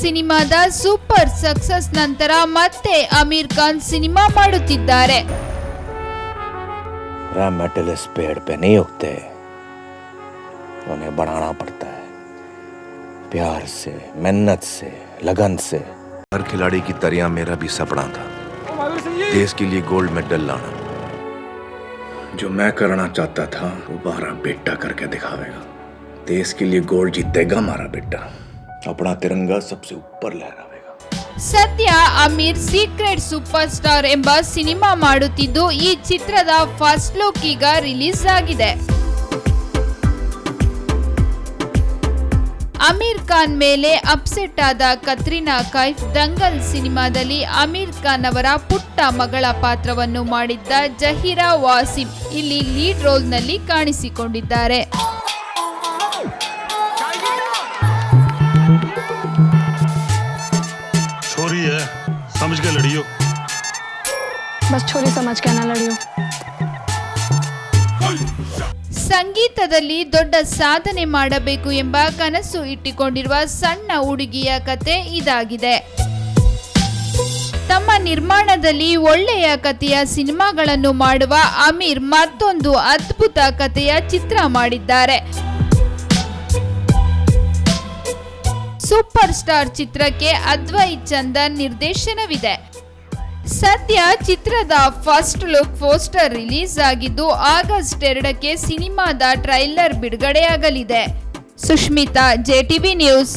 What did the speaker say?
ಸಿನಿಮಾದ super success ನಂತರ ಮತ್ತೆ ಅಮೀರ್ ಖಾನ್ ಸಿನಿಮಾ ಮಾಡುತ್ತಿದ್ದಾರೆ रैम मेटल इस पेड़ पे नहीं उगते उन्हें बढ़ाना पड़ता है प्यार से मेहनत से लगन से हर खिलाड़ी की तरह मेरा भी सपना था देश के लिए गोल्ड मेडल लाना जो मैं करना चाहता था वो हमारा बेटा करके दिखावेगा देश के लिए गोल्ड जीतेगा हमारा बेटा अपना तिरंगा सबसे ऊपर ಲಹರಾವೇಗ ಸದ್ಯ ಅಮೀರ್ ಸೀಕ್ರೆಟ್ ಸೂಪರ್ ಸ್ಟಾರ್ ಎಂಬ ಸಿನಿಮಾ ಮಾಡುತ್ತಿದ್ದು, ಈ ಚಿತ್ರದ ಫಸ್ಟ್ ಲುಕ್ ಈಗ ರಿಲೀಸ್ ಆಗಿದೆ. ಅಮೀರ್ ಖಾನ್ ಮೇಲೆ ಅಪ್ಸೆಟ್ ಆದ ಕತ್ರಿನಾ ಕೈಫ್, ದಂಗಲ್ ಸಿನಿಮಾದಲ್ಲಿ ಅಮೀರ್ ಖಾನ್ ಅವರ ಪುಟ್ಟ ಮಗಳ ಪಾತ್ರವನ್ನು ಮಾಡಿದ್ದ ಜಹೀರಾ ವಾಸಿಂ ಇಲ್ಲಿ ಲೀಡ್ ರೋಲ್ನಲ್ಲಿ ಕಾಣಿಸಿಕೊಂಡಿದ್ದಾರೆ. समझ के लड़ियो बस छोरी समझ के ना लड़ियो ಸಂಗೀತದಲ್ಲಿ ದೊಡ್ಡ ಸಾಧನೆ ಮಾಡಬೇಕು ಎಂಬ ಕನಸು ಇಟ್ಟಿಕೊಂಡಿರುವ ಸಣ್ಣ ಹುಡುಗಿಯ ಕತೆ ಇದಾಗಿದೆ ತಮ್ಮ ನಿರ್ಮಾಣದಲ್ಲಿ ಒಳ್ಳೆಯ ಕಥೆಯ ಸಿನಿಮಾಗಳನ್ನು ಮಾಡುವ ಅಮೀರ್ ಮತ್ತೊಂದು ಅದ್ಭುತ ಕಥೆಯ ಚಿತ್ರ ಮಾಡಿದ್ದಾರೆ ಸೂಪರ್ ಸ್ಟಾರ್ ಚಿತ್ರಕ್ಕೆ ಅದ್ವೈ ಚಂದನ್ ನಿರ್ದೇಶನವಿದೆ. ಸದ್ಯ ಚಿತ್ರದ ಫಸ್ಟ್ ಲುಕ್ ಪೋಸ್ಟರ್ ರಿಲೀಸ್ ಆಗಿದ್ದು ಆಗಸ್ಟ್ ಎರಡಕ್ಕೆ ಸಿನಿಮಾದ ಟ್ರೈಲರ್ ಬಿಡುಗಡೆಯಾಗಲಿದೆ. Sushmita JTV news.